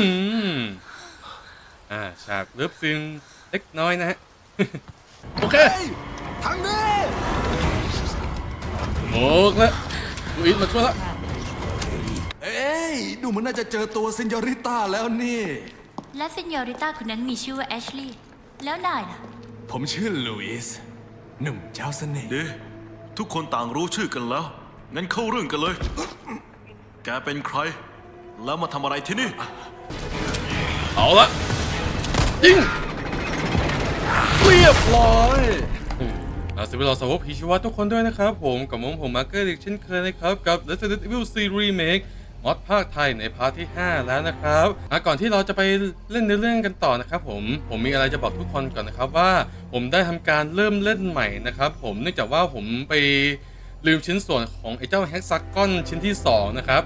อืมอ่าฉากเลิฟซิงเล็กน้อยนะฮะ โอเคเฮ้ยทางนี้โมกแล้วลูอิสมาช่วยแล้วเอ้ยดูเหมันน่าจะเจอตัวซินยอริต้าแล้วนี่ และเซนยอริต้าคนนั้นมีชื่อว่าแอชลีย์แล้วนายล่ะ ผมชื่อลุยส์หนุ่มเจ้าเสน่ห์ดีทุกคนต่างรู้ชื่อกันแล้ว งั้นเข้าเรื่องกันเลย แกเป็นใคร แล้วมาทำอะไรที่นี่ เอาละยิงเรียบร้อยอาสวัสดีเราสาวกผีชีวะทุกคนด้วยนะครับผมกับผมผมมาร์เกอร์อีกเช่นเคยนะครับ กับ Resident Evil 4 Remake มอดภาคไทยในพาร์ทที่ 5 แล้วนะครับก่อนที่เราจะไปเล่นในเรื่องกันต่อนะครับผม ผมมีอะไรจะบอกทุกคนก่อนนะครับว่า ผมได้ทำการเริ่มเล่นใหม่นะครับผม เนื่องจากว่าผมไปลืมชิ้นส่วนของไอ้เจ้าแฮกซักกอนชิ้นที่สองนะครับ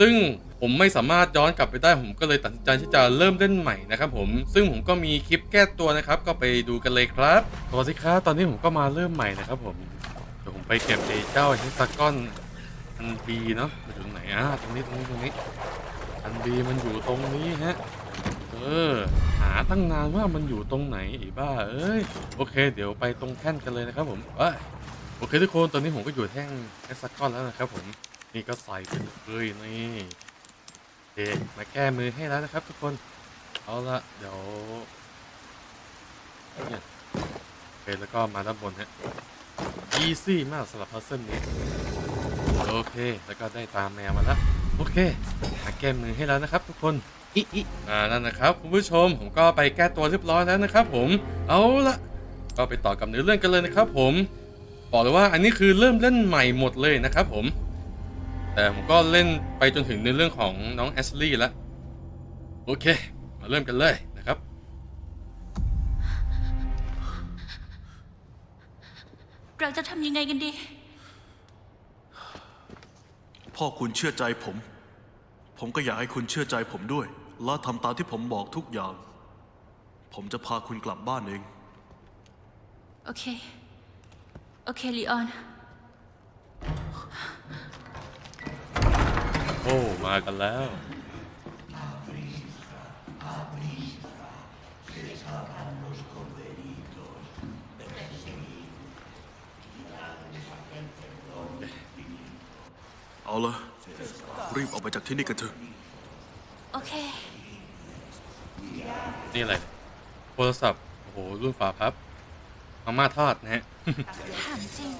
ซึ่ง ผมไม่สามารถย้อนกลับไปได้ผมก็เลยตัดสินใจที่จะเริ่มเล่นใหม่นะครับผมซึ่งผมก็มีคลิปแก้ตัวนะครับ ก็ไปดูกันเลยครับสวัสดีครับตอนนี้ผมก็มาเริ่มใหม่นะครับผมเดี๋ยวผมไปเก็บไอ้เจ้าเฮสกอนอันบีเนาะอยู่ตรงไหนอะตรงนี้ตรงนี้ตรงนี้อันบีมันอยู่ตรงนี้ฮะเออหาตั้งนานว่ามันอยู่ตรงไหนไอ้บ้าเอ้ยโอเค เดี๋ยวไปตรงแท่นกันเลยนะครับผมเอ้ยโอเคทุกคนตอนนี้ผมก็อยู่แท่งเฮสกอนแล้วนะครับผมนี่ก็ใส่ไปเลยนี่ เคมาแก้มือให้แล้วนะครับ ทุกคน เอาละเดี๋ยวเนี่ยโอเคแล้วก็มาด้านบนฮะ easy มากสำหรับพัซเซิลนี้โอเค แล้วก็ได้ตามแมวมาแล้วโอเคมาแก้มือให้แล้วนะครับทุกคนอิอิอ่านั่นนะครับคุณผู้ชมผมก็ไปแก้ตัวเรียบร้อยแล้วนะครับ ผมเอาละก็ไปต่อกับเนื้อเรื่องกันเลยนะครับ ผมบอกเลยว่าอันนี้คือเริ่มเล่นใหม่หมดเลยนะครับ ผม แต่ผมก็เล่นไปจนถึงในเรื่องของน้องแอชลีย์แล้ว โอเค มาเริ่มกันเลยนะครับ เราจะทำยังไงกันดี พ่อคุณเชื่อใจผม ผมก็อยากให้คุณเชื่อใจผมด้วย และทำตามที่ผมบอกทุกอย่าง ผมจะพาคุณกลับบ้านเอง โอเค โอเคลีออน มากันแล้ว เอาละรีบออกไปจากที่นี่กันเถอะ โอเค นี่อะไร โทรศัพท์ โอ้โห รุ่นฝาพับมาม่าทอดนะฮะ ถามจริง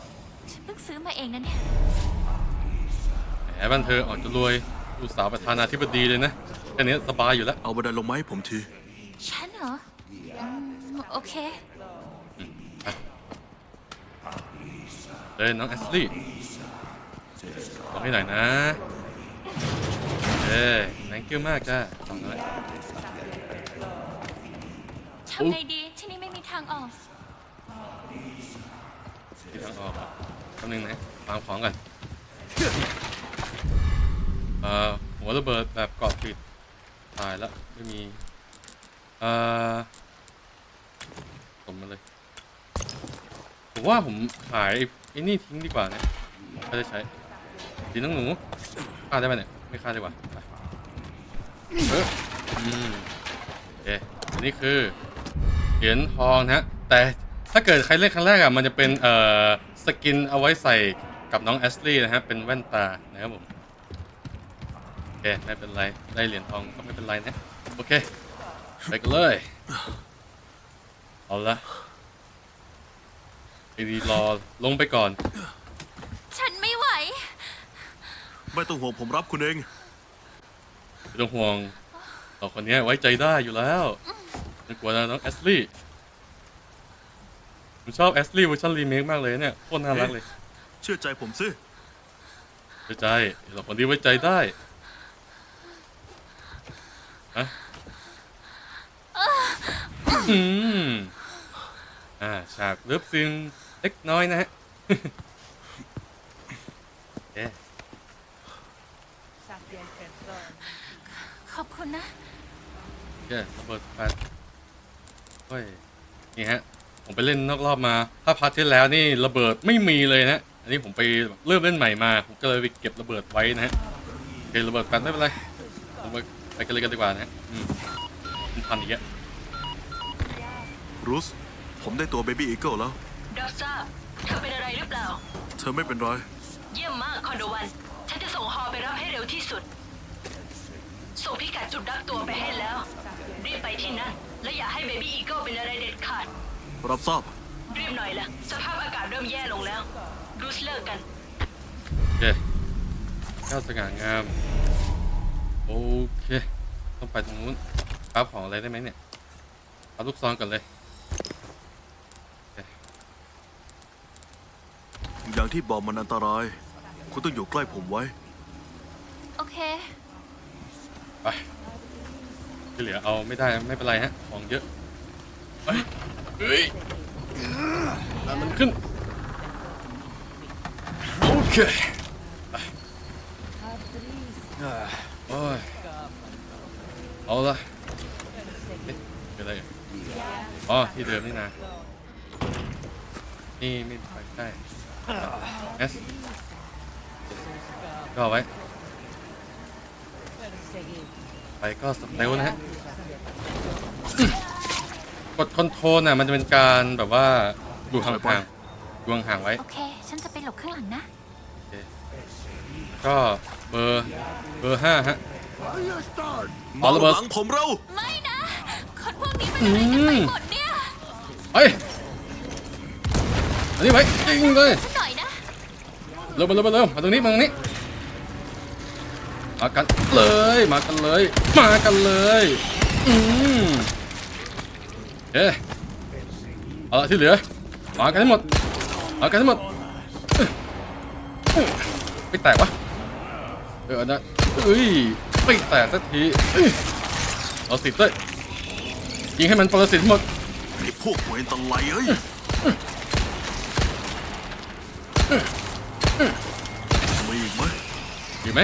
ฉันเพิ่งซื้อมาเองนะเนี่ย แหมบ้านเธอออกจะรวย ลูกสาวประธานาธิบดีเลยนะแค่นี้สบายอยู่แล้ว เอาบันไดลงมาให้ผมที ฉันเหรออืมโอเค เลยน้องแอสลี่ขอให้หน่อยนะเอ้ย thank you มากจ้าสองร้อย ทำไงดี ที่นี่ไม่มีทางออก ที่ทางออกอะแป๊บนึงนะวางของก่อน เอ่อหัวระเบิดแบบเกาะปิดตายแล้วไม่มีเอ่อผมมาเลย ผมว่าผมขายไอ้นี่ทิ้งดีกว่านะไม่ได้ใช้ดีน้องหนูฆ่าได้ไหมเนี่ยไม่ฆ่าดีกว่าไปเอออืมโอเคอันนี้คือเหรียญทองนะฮะแต่ถ้าเกิดใครเล่นครั้งแรกอะมันจะเป็นเอ่อสกินเอาไว้ใส่กับน้องแอสลีย์นะฮะเป็นแว่นตานะครับผม เคไม่เป็นไร ได้เหรียญทองก็ไม่เป็นไรนะ โอเค ไปกันเลย เอาละไอ้ดีรอลงไปก่อน ฉันไม่ไหว ไม่ต้องห่วงผมรับคุณเอง ไม่ต้องห่วงเราคนนี้ไว้ใจได้อยู่แล้วไม่กลัวนะน้องแอสลี่ผมชอบแอสลี่เวอร์ชันรีเมคมากเลยเนี่ยโคตรน่ารักเลย เชื่อใจผมสิไว้ใจ เราคนนี้ไว้ใจได้ อะอืมอ่าฉากเลิฟซิงเล็กน้อยนะฮะเอ๊ะขอบคุณนะเย้ระเบิดไปเฮ้ยนี่ฮะ ผมไปเล่นนอกรอบมา ถ้าพาร์ทที่แล้วนี่ระเบิดไม่มีเลยนะ อันนี้ผมไปเริ่มเล่นใหม่มา ผมก็เลยไปเก็บระเบิดไว้นะฮะโอเคระเบิดกันไม่เป็นไรระเบิด กันเลยกันดีกว่านะอืมมันพันอีกแล้วรูสผมได้ตัวเบบี้อีเกิลแล้วรับทราบเธอเป็นอะไรหรือเปล่า เธอไม่เป็นไร เยี่ยมมากคอนโดวัน ฉันจะส่งฮอไปรับให้เร็วที่สุด ส่งพิกัดจุดรับตัวไปให้แล้ว รีบไปที่นั่น และอย่าให้เบบี้อีเกิลเป็นอะไรเด็ดขาด รับทราบ รีบหน่อยละสภาพอากาศเริ่มแย่ลงแล้วรูสเลิกกัน โอเคข้าวสง่างาม โอเค ต้องไปตรงนู้นครับของอะไรได้ไหมเนี่ยเอาลูกซองก่อนเลย อย่างที่บอกมันอันตราย คุณต้องอยู่ใกล้ผมไว้ โอเค ไปที่เหลือเอาไม่ได้ไม่เป็นไรฮะ ของเยอะเฮ้ยเฮ้ยดันมันขึ้น โอเคไป โอ้ยเอาละเอ๊ะเป็นอะไรอะอ๋อที่เดิมนี่นะ นี่ไม่ไปได้เอสก็เอาไว้ ไปก็สเตลนะฮะอืมกดคอนโทรลน่ะมันจะเป็นการแบบว่าดูห่างๆดูห่างๆไว้ โอเค ฉันจะไปหลบข้างหลังนะ ก็ เบอร์เบอร์ห้าฮะมาระเบิดหลังผมเร็วไม่นะคนพวกนี้เป็นอะไรกันไปหมดเนี่ยไปอันนี้ไว้ยิงเลยฉันหน่อยนะเร็วมาเร็วมาเร็วมาตรงนี้มาตรงนี้มากันเลยมากันเลย มากันเลยอืมเอ๊ะเอาละที่เหลือมากันให้หมดมากันให้หมดอื้อไม่แตกวะ เออนะเอ้ยไม่แตกสักทีเอ้ยเอาสิด้วยยิงให้มันปรสิตหมดไอ้พวกเวรตะไลเอ้ยมีอีกไหมอยู่ไหม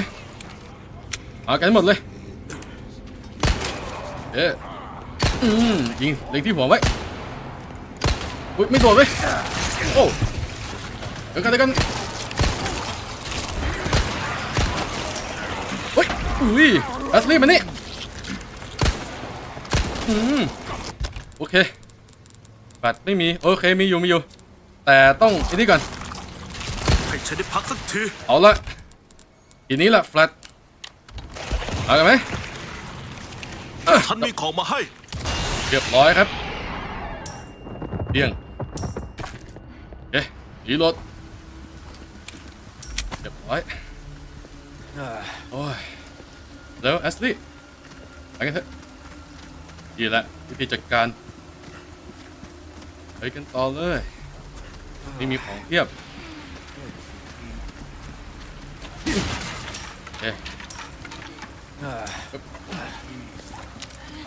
มากันให้หมดเลยเอ๊ะอืมยิงเล็งที่หัวไว้อุ๊ยไม่โดนเว้ยโอ้เดี๋ยวกันเดี๋ยวกันเฮ้ย อุ้ยแอสลี่มานี่อืมโอเค บัตรไม่มี โอเค มีอยู่ มีอยู่ แต่ต้องไอันนี้ก่อน ให้ฉันได้พักสักทีเอาละทีนี้ละแฟลตเอากันไหมอะฉันมีของมาให้ เรียบร้อยครับเดียงเอ๊ะรีโหลดเรียบร้อย โอ้ย แล้วแอสลี่ไปกันเถอะดีละวิธีจัดการไปกันต่อเลย นี่มีของเพียบเอ๊ะ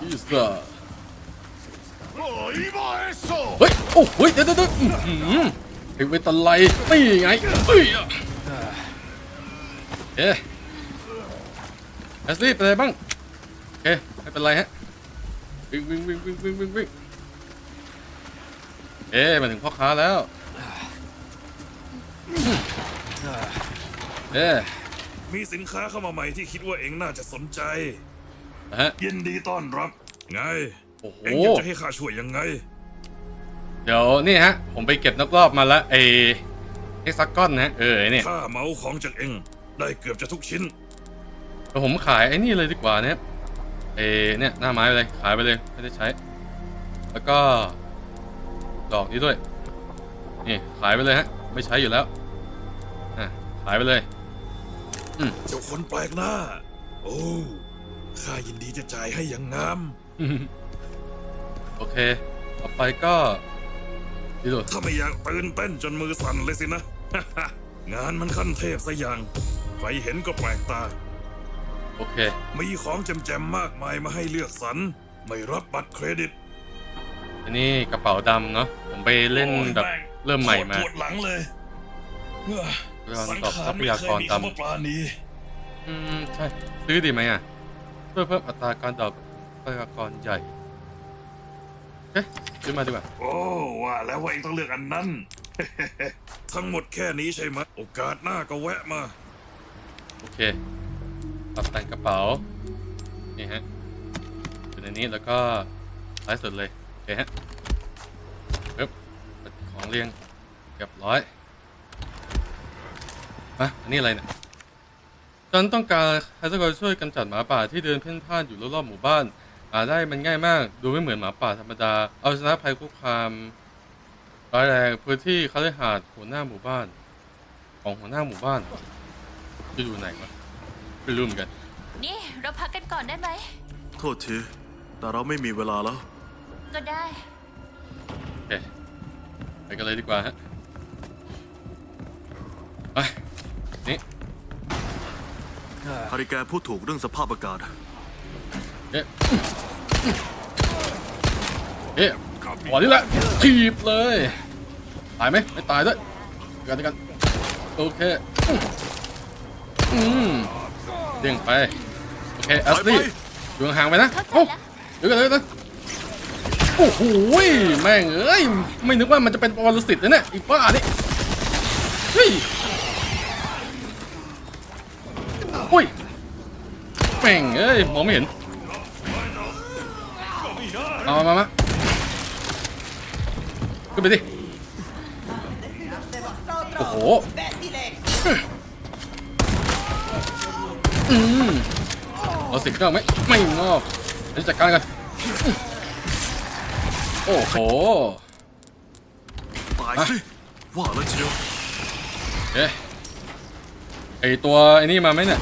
อีสต์เฮ้ย โอ้เฮ้ยเดี๋ยวเดี๋ยวเดี๋ยวอื้อหือไอ้เวทไลนี่ไงเอ้ยอะเอ๊ะ แอสลี่เป็นไรบ้างโอเคไม่เป็นไรฮะวิ่งวิ่งวิ่งวิ่งวิ่งวิ่งวิ่งเอ๊ะมาถึงพ่อค้าแล้วเอ๊ะมีสินค้าเข้ามาใหม่ที่คิดว่าเองน่าจะสนใจนะฮะ ยินดีต้อนรับ ไง โอ้โห เองอยากจะให้ข้าช่วยยังไง เดี๋ยวนี่ฮะ ผมไปเก็บนักรอบมาละไอเอ็กซักกอนนะฮะเออไอ้เนี่ยข้าเหมาของจากเอง ได้เกือบจะทุกชิ้น เดี๋ยวผมขายไอ้นี่เลยดีกว่าเนี่ยเอเนี่ยหน้าไม้ไปเลยขายไปเลยไม่ได้ใช้ แล้วก็ ดอกนี้ด้วยนี่ขายไปเลยฮะ ไม่ใช้อยู่แล้วอะขายไปเลยเจ้าคนแปลกหน้า โอ้ข้ายินดีจะจ่ายให้อย่างงามโอเคต่อไปก็ดีดูถ้าไม่อยากตื่นเต้นจนมือสั่นเลยสินะ งานมันขั้นเทพซะอย่าง ใครเห็นก็แปลกตา โอเค มีของแจมๆมากมายมาให้เลือกสรรไม่รับบัตรเครดิตอันนี้กระเป๋าดำเนาะผมไปเล่นแบบเริ่มใหม่มาปวดหลังเลยเอ้อเรื่องสังตอบขาทรัรพไม่ยาเคกยรมีดคำว่าปลาณีำอืมใช่ซื้อดีไหมอะเพื่อเพิ่มอัตราการดอกทรัพยากรใหญ่เอ๊ะซื้อมาดีกว่าโอ้ว่าแล้วว่าเองต้องเลือกอันนั้น ทั้งหมดแค่นี้ใช่ไหมโอกาสหน้าก็แวะมา โอเค ปรับแต่งกระเป๋า นี่ฮะอยู่ในนี้แล้วก็ซ้ายสุดเลยโอเคฮะปึ๊บปิดของเรียงเรียบร้อยมาอันนี้อะไรเนี่ยฉันต้องการให้ทุกคนช่วยกำจัดหมาป่าที่เดินเพ่นพ่านอยู่รอบๆหมู่บ้านหาได้มันง่ายมาก ดูไม่เหมือนหมาป่าธรรมดา เอาชนะภัยคุกคามร้ายแรงพื้นที่คฤหาสน์หัวหน้าหมู่บ้าน ของหัวหน้าหมู่บ้านจะอยู่ไหนวะ ไม่รู้เหมือนกัน นี่เราพักกันก่อนได้ไหม โทษที แต่เราไม่มีเวลาแล้ว ก็ได้ โอเคไปกันเลยดีกว่าฮะไปนี่ฮาริแกพูดถูกเรื่องสภาพอากาศ เอ๊ะเอ๊ะวันนี้แหละถีบเลย ตายไหมไม่ตายด้วยเดี๋ยวกันเดี๋ยวกันโอเค อืม เด้งไปโอเคแอสลี่ไปอยู่ห่างๆไปนะเข้าใจโอ้แล้วเดี๋ยวกันเดี๋ยวกันโอ้โหแม่งเอ้ยไม่นึกว่ามันจะเป็นปรสิตนะเนี่ยอีกบ้านี่เฮ้ยอุ้ยแม่งเอ้ยมองไม่เห็นเอามามามาขึ้นไปดิโอ้โห อืมเอาสิเครื่องไหมไม่งอกเดี๋ยวจัดการกัน โอ้โห ตายสิว่าแล้วเชียวเอ๊ะไอตัวไอ้นี่มาไหมเนี่ย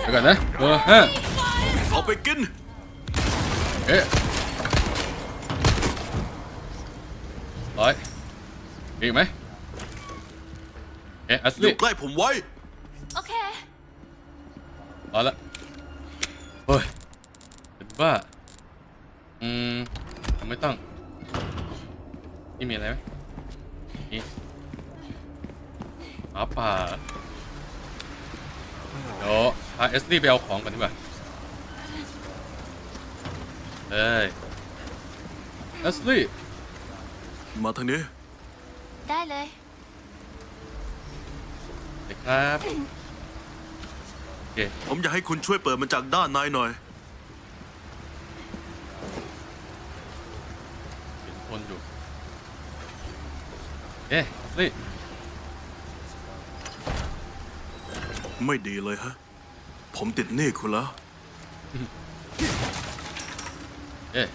เดี๋ยวก่อนนะเบอร์ห้าเอาไปกินเอ๊ะร้อยอีกไหม เอ๊ะอัสอลี่ยู่ใกล้ผมไว้ โอเครอละเฮ้ยเป็นบ้าอืมไม่ต้องนี่มีอะไรไหมนี่หมาป่าเดี๋ยวพาเอสลี่ไปเอาของก่อนดีกว่าเฮ้ยเอสลี่มาทางนี้ ได้เลยสวัสดี ครับโอเคผมอยากให้คุณช่วยเปิดมันจากด้านในหน่อย เห็นคนอยู่เอ๊ะเอสลี่ไม่ดีเลยฮะ ผมติดหนี้คุณแล้ว เอ๊ะ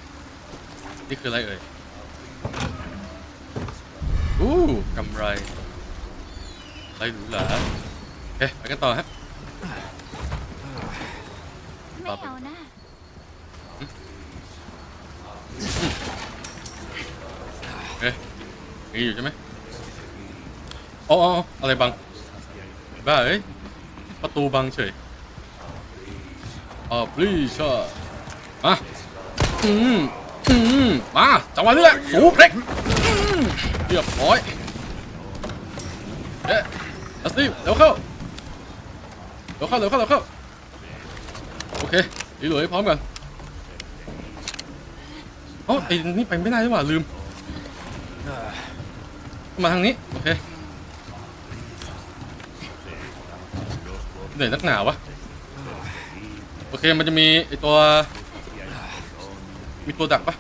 นี่คืออะไรเอ่ยอู้กำไร อะไรหรูหราโอเคไปกันต่อฮะไม่เอานะ เอ๊ะมีอยู่ใช่ไหมอ๋ออ๋ออะไรบัง บ้าเอ้ย ประตูบังเฉยอ่าปลีชามา อืม อืม มาจังหวะนี้แหละสูบเล็กอืมเรียบร้อย เอ๊ะ ลัสตีเร็วเข้าเร็วเข้าเร็วเข้าเร็วเข้าโอเคดีเลยพร้อมกันอ๋อไอ้นี่ไปไม่ได้ดีกว่าลืม มาทางนี้ โอเคเหนื่อยนักหนาวะโอเคมันจะมีไอตัว มีตัวดักปะ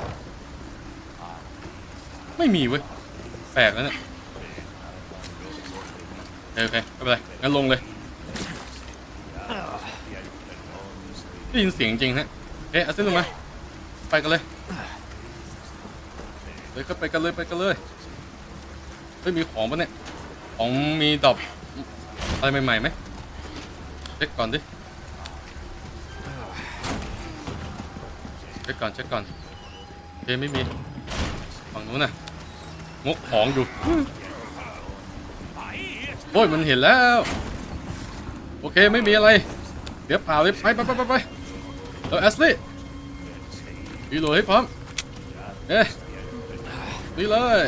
ไม่มีเว้ย แปลกแล้วเนี่ย โอเคไม่เป็นไรงั้นลงเลยได้ยินเสียงจริงฮะเอ๊ะอาซิลงมาไปกันเลยเลยก็ไปกันเลยไปกันเลยเฮ้ยมีของปะเนี่ยของมีดอกอะไรใหม่ๆไหมเช็คก่อนดิเช็คก่อนเช็คก่อนโอเคไม่มีฝั่งนู้นน่ะงกของอยู่ โอ้ยมันเห็นแล้ว โอเคไม่มีอะไรเดี๋ยวเปล่าเลยไปไปไปไปไปเออแอสลี่ดีโหลดให้พร้อมเอ๊ะดีเลย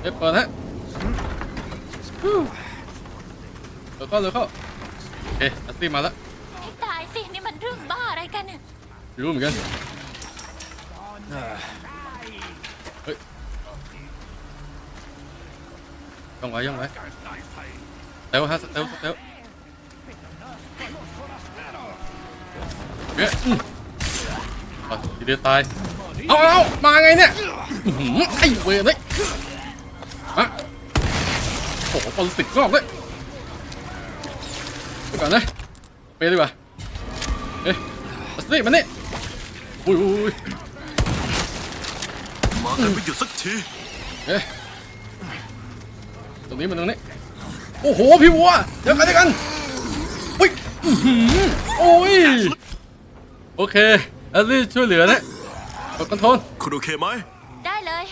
เอ๊ะเปิดฮะฮู้เร็วเข้าเร็วเข้าโอเคแอสลี่มาแล้วให้ตายสิ นี่มันเรื่องบ้าอะไรกันเนี่ยไม่รู้เหมือนกัน ย่องไว้ย่องไว้เร็วฮะเร็วเร็วเฮ้ยอืมอะทีเดียวตาย เอาเอามาไงเนี่ยไอ้เวรเลยอะโอ้โหปอลสิกรอบเลยไปก่อนนะไปดีกว่า เอ๊ะมาสิมันนี่อุ้ยอุ้ย มากันไม่หยุดสักที เอ๊ะ ตรงนี้มันตรงนี้ โอ้โห พี่วัว เดี๋ยวกันเดี๋ยวกันอุ้ยโอ้ย โอเคแอลลี่ช่วยเหลือนะอดคอนทรคุณโอเคไหมได้เลย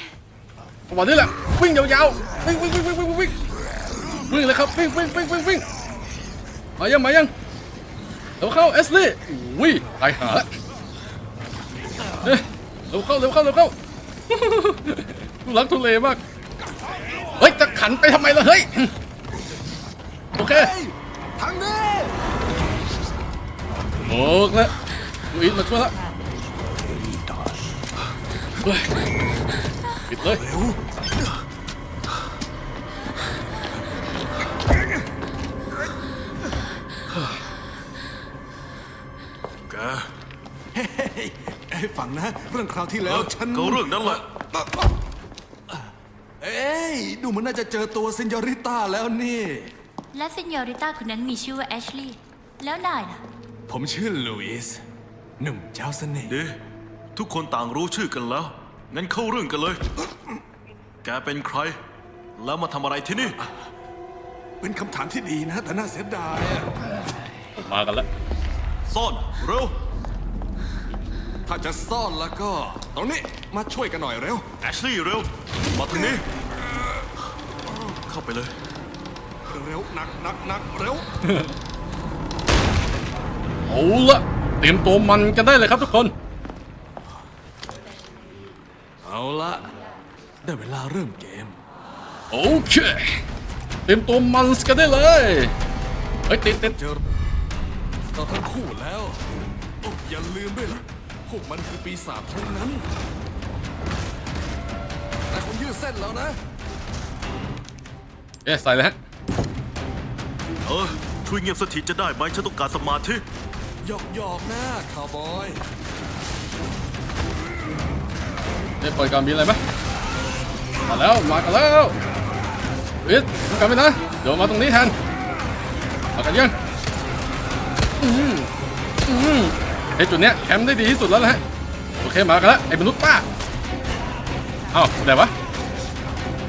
จังหวะนี่แหละ วิ่งยาวๆ วิ่งวิ่งวิ่งวิ่งวิ่งวิ่งวิ่งเลยครับวิ่งวิ่งวิ่งวิ่งวิ่งมายังมายังเร็วเข้าเอสลี่วิ่งไปหาเร็วเข้าเร็วเข้าเร็วเข้าทุลักทุเลมาก เฮ้ยจะขันไปทำไมล่ะเฮ้ย โอเค ทางนี้โอ้แล้วลูอิสมาช่วยละเฮ้ยปิดเลยแกเฮ้ยเอ้ยฟังนะ เรื่องคราวที่เอแล้วอฉัน ก็เรื่องนั้นแหละเอ้ย ดูเหมันน่าจะเจอตัวเซนยอริต้าแล้วนี่ และเซนยอริต้าคนนั้นมีชื่อว่าแอชลีย์แล้วนายล่ะ ผมชื่อลุอิสหนุ่มเจ้าเสน่ห์ดีทุกคนต่างรู้ชื่อกันแล้ว งั้นเข้าเรื่องกันเลย แกเป็นใคร แล้วมาทำอะไรที่นี่ เป็นคำถามที่ดีนะ แต่น่าเสียดายอะมากันแล้วซ่อนเร็ว ถ้าจะซ่อนแล้วก็ตรงนี้มาช่วยกันหน่อยเร็ว แอชลี่เร็ว มาทางนี้ เข้าไปเลย เร็วหนักหนักหนักเร็ว เอาละเตรียมตัวมันกันได้เลยครับทุกคน เอาละได้เวลาเริ่มเกม โอเค เตรียมตัวมันกันได้เลยเฮ้ยติดติดเจอเราทั้งคู่แล้วโอ้อย่าลืมด้วยนะพวกมันคือปีศาจทั้งนั้น แต่ผมยืดเส้นแล้วนะ เอ๊ะใส่เลยฮะเออช่วยเงียบสักทีจะได้ไหมฉันต้องการสมาธิหยอกหยอกๆนะคาวบอยได้ปล่อยการบินอะไรไหมมาแล้วมากันแล้วเอ๊ะดูกันไปนะเดี๋ยวมาตรงนี้แทนมากันยังอืมอืมไอจุดเนี้ยแคมป์ได้ดีที่สุดแล้วนะฮะโอเคมากันแล้วไอ้มนุษย์ป้าเอ้าไหนวะ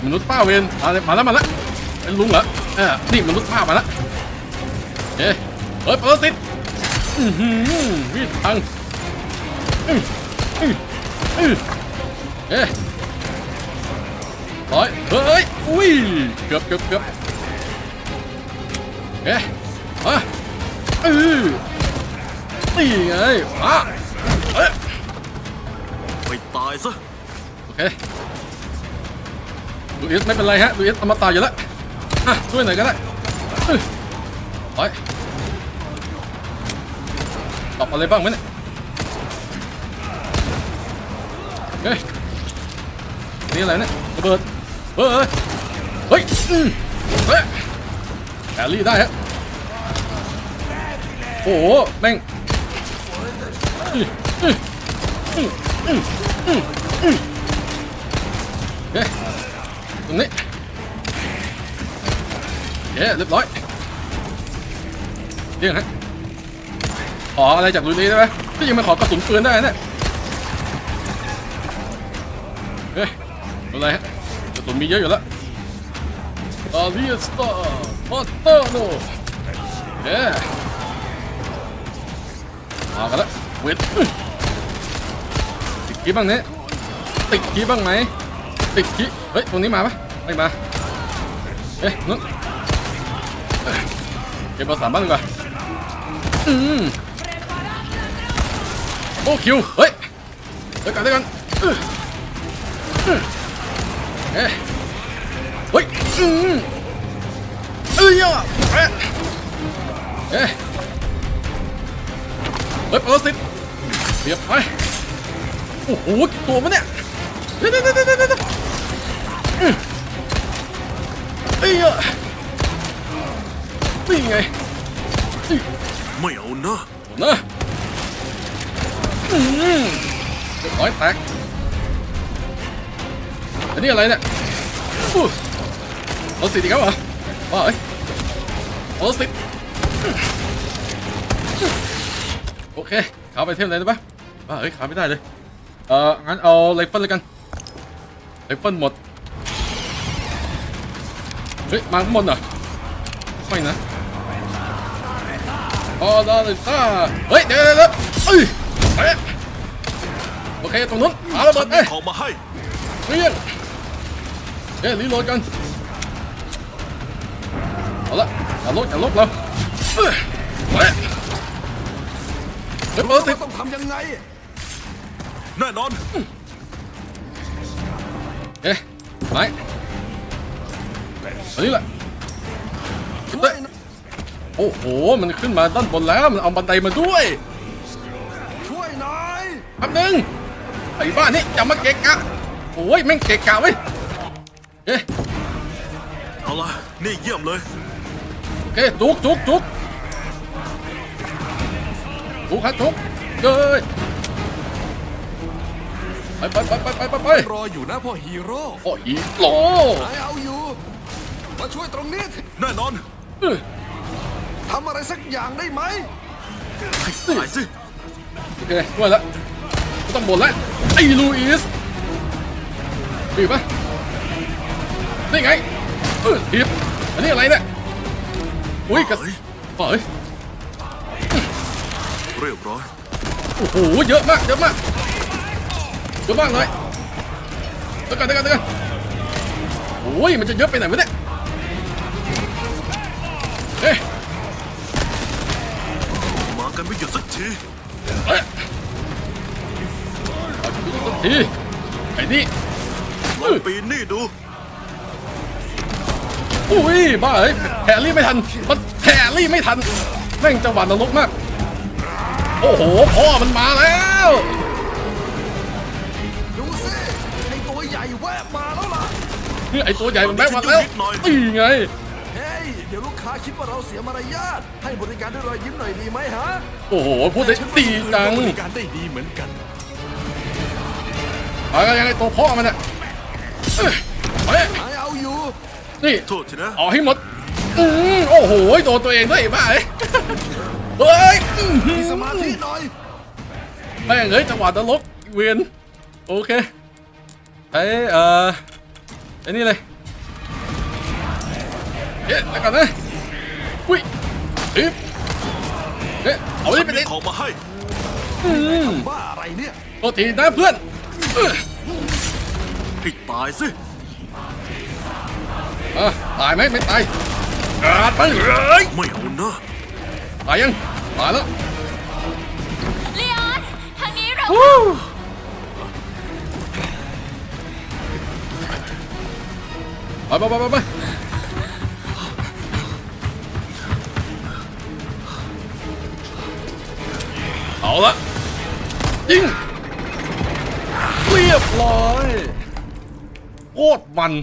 มนุษย์ป้าเวนมาเลยมาแล้วมาแล้ว เป็นลุงเหรอเออนี่มนุษย์ป้ามาแล้วเอ๊ะเฮ้ยเปิดสิทธิ์อือหือมีดพังอืออื้ออือเอ๊ะร้อยเฮ้ยอุ้ยเกือบเกือบเกือบเอ๊ะมาอือนี่ไงมาเอ๊ะไปตายซะโอเคลูอิสไม่เป็นไรฮะลูอิสอมตะอยู่แล้ว ช่วยหน่อยก็ได้ไปตอบอะไรบ้างไหมเนี่ยเฮ้ยนี่อะไรเนี่ยระเบิดเฮ้ยเฮ้ยอืมเฮ้ยแอลลี่ได้ฮะโอ้โหแม่งเฮ้ยตรงนี้ เย้เรียบร้อยเรียงฮะขออะไรจากลุยลีได้ไหมที่ยังม่ขอกระสุนปืนได้เนี่ยเฮ้ยอะไรฮะกระสุนมีเยอะอยู่แล้วอาริสตามาตาโนเย้มากันแล้วเวทติดกี้บ้างเนี่ยติดกี้บ้างไหมติดขี้เฮ้ยตรงนี้มาปะไม่มาเอ๊ะนู้น เก็บภาษามบ้างดีกว่าอืมโอ้คิว เฮ้ยเดี๋ยวกันเดี๋ยวกันอืออือเอ๊ะเฮ้ยอืมเอ้ยอะเอ๊ะเอ๊ะเฮ้ยปรสิเรียบไปโอ้โหตัวมันเนี่ยเดี๋ยวเดี๋ยวเดี๋ยวเดี๋ยวเดี๋ยวอืมเอ้ยอะ นี่ไงไม่เอานะนะอืมเรียบร้อยแตกอันนี้อะไรเนี่ยอู้เอาสิทธิ์อีกแล้วเหรอว่าเอ้ยเอาสิทธิ์โอเคขาไปเทมเลยได้ปะว่าเอ้ยขาไม่ได้เลย เอองั้นเอาไรเฟิลเลยกันไรเฟิลหมด เฮ้ย มาข้างบนเหรอไม่นะ อ๋อได้เลยจ้าเฮ้ยเดี๋ยวเดี๋ยวเดี๋ยวเอ้ยไปโอเคตรงนู้นหาระเบิฉัดนไปมีของมาให้เรียงเอ้ยรีโหลดกันเอาละอย่าลบอย่าลบเราเอ้ยไปเฮ้ยเบอร์สิบต้องทำยังไงแน่นอนเอ๊ะไหนอันนี้แหละเฮ้ย โอ้โห มันขึ้นมาด้านบนแล้ว มันเอาบันไดมาด้วย ช่วยหน่อยแป๊บนึงไอ้บ้านี่อย่ามาเกะกะ โอ้ยแม่งเกะกะเว้ย เอ๊ะเอาละนี่เยี่ยมเลย โอเคจุกจุกจุกจุกครับจุกเย้ยไปไปไปไปไปไปไปรออยู่นะพ่อฮีโร่โอ้อีโลนายเอาอยู่ มาช่วยตรงนี้สิแน่นอน เอ้ย ทำอะไรสักอย่างได้ไหมให้ตายสิโอเคด้วยละไม่ต้องบ่นละไอ้ลูอิสบีบปะนี่ไงเออทีบอันนี้อะไรเนี่ยอุ้ยกระสเฮ้ยเรียบร้อยโอ้โหเยอะมากเยอะมากเยอะมากเลยเดี๋ยวกันเดี๋ยวกันเดี๋ยวกันโอ้ยมันจะเยอะไปไหนวะเนี่ยเฮ้ยมากัน ไม่หยุดสักทีเฮ้ยเอาชีวิตสักทีไอ้นี่ลองปีนนี่ดู อุ้ยบ้าเฮ้ยแฮร์รี่ไม่ทัน มันแฮร์รี่ไม่ทัน แม่งจังหวะนรกมาก โอ้โห พ่อมันมาแล้วดูสิไอตัวใหญ่แวบมาแล้วล่ะไอ้ตัวใหญ่มันแม่งมาแล้วนี่ไง ค้าคิดว่าเราเสียมารยาทให้บริการด้วยรอยยิ้มหน่อยดีไหมฮะโอ้โหพูดได้ดีจังบริการได้ดีเหมือนกันอะไรยังไงตัวพ่อมันอะเอ้ยเฮ้ยนายเอาอยู่นี่โทษทีนะเอาให้หมดอืมโอ้โหโดนตัวเองด้วยไอ้บ้าเอ้ยเฮ้ยอื้อหือมีสมาธิหน่อยแม่งเอ้ยจังหวะนรกเวียนโอเคไอ้เอ่อไอ้นี่เลยเอ๊ะแล้วกันนะ อุ้ยอึ๊บเอ๊ะเอาฉันี่นไปมีเลยของมาให้อืมบ้าอะไรเนี่ยโทษทีนะเพื่อนเอ้ยให้ตายสิอะตายไหมไม่ตายกาดไปเลยไม่เอานะตายยังตายแล้วลีออนทางนี้เราไปไปไปไปไป เอาละยิงเรียบร้อยโคตรมัน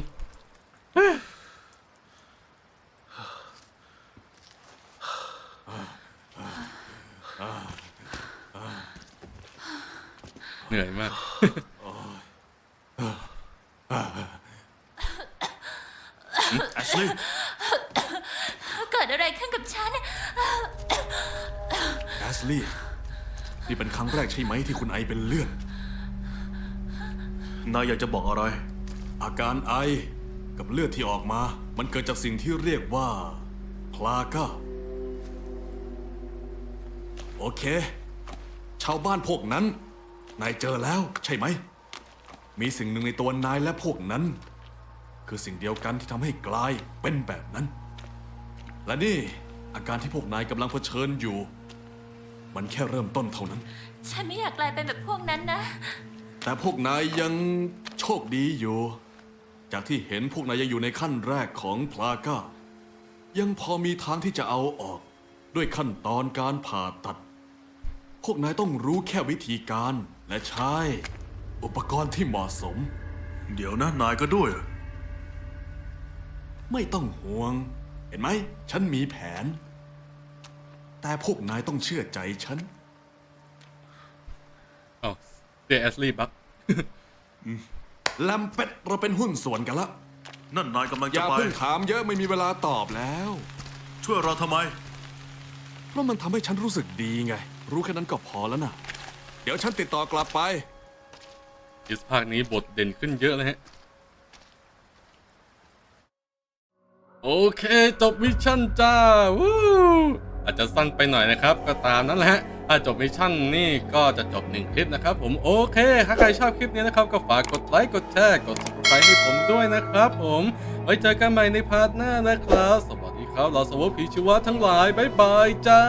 เหนื่อยมาก แอชลีย์ เกิดอะไรขึ้นกับฉัน แอสลี่ นี่เป็นครั้งแรกใช่ไหมที่คุณไอเป็นเลือด นายอยากจะบอกอะไร อาการไอกับเลือดที่ออกมา มันเกิดจากสิ่งที่เรียกว่า พลาก้า โอเค ชาวบ้านพวกนั้น นายเจอแล้วใช่ไหม มีสิ่งหนึ่งในตัวนายและพวกนั้น คือสิ่งเดียวกันที่ทำให้กลายเป็นแบบนั้น และนี่อาการที่พวกนายกำลังเผชิญอยู่ มันแค่เริ่มต้นเท่านั้น ฉันไม่อยากกลายเป็นแบบพวกนั้นนะ แต่พวกนายยังโชคดีอยู่ จากที่เห็นพวกนายยังอยู่ในขั้นแรกของพลาก้า ยังพอมีทางที่จะเอาออก ด้วยขั้นตอนการผ่าตัด พวกนายต้องรู้แค่วิธีการและใช้ อุปกรณ์ที่เหมาะสม เดี๋ยวนะนายก็ด้วยเหรอไม่ต้องห่วง เห็นไหม ฉันมีแผน แต่พวกนายต้องเชื่อใจฉัน เดแอสลีย์บัคแลมเป็ดเราเป็นหุ้นส่วนกันละนั่นนายกำลังอจะย่าไป เพิ่งถามเยอะไม่มีเวลาตอบแล้ว ช่วยเราทำไม เพราะมันทำให้ฉันรู้สึกดีไง รู้แค่นั้นก็พอแล้วนะเดี๋ยวฉันติดต่อกลับไป อิสภาคนี้บทเด่นขึ้นเยอะเลยฮะ โอเค จบมิชชั่นจ้า วู้อาจจะสั้นไปหน่อยนะครับ ก็ตามนั้นแหละฮะ ถ้าจบมิชชั่นนี่ก็จะจบหนึ่งคลิปนะครับผมโอเคถ้าใครชอบคลิปนี้นะครับก็ฝากกดไลค์กดแชร์กด subscribe ให้ผมด้วยนะครับผมไว้เจอกันใหม่ในพาร์ทหน้านะครับ สวัสดีครับเราสวผีชีวะทั้งหลายบ๊ายบายจ้า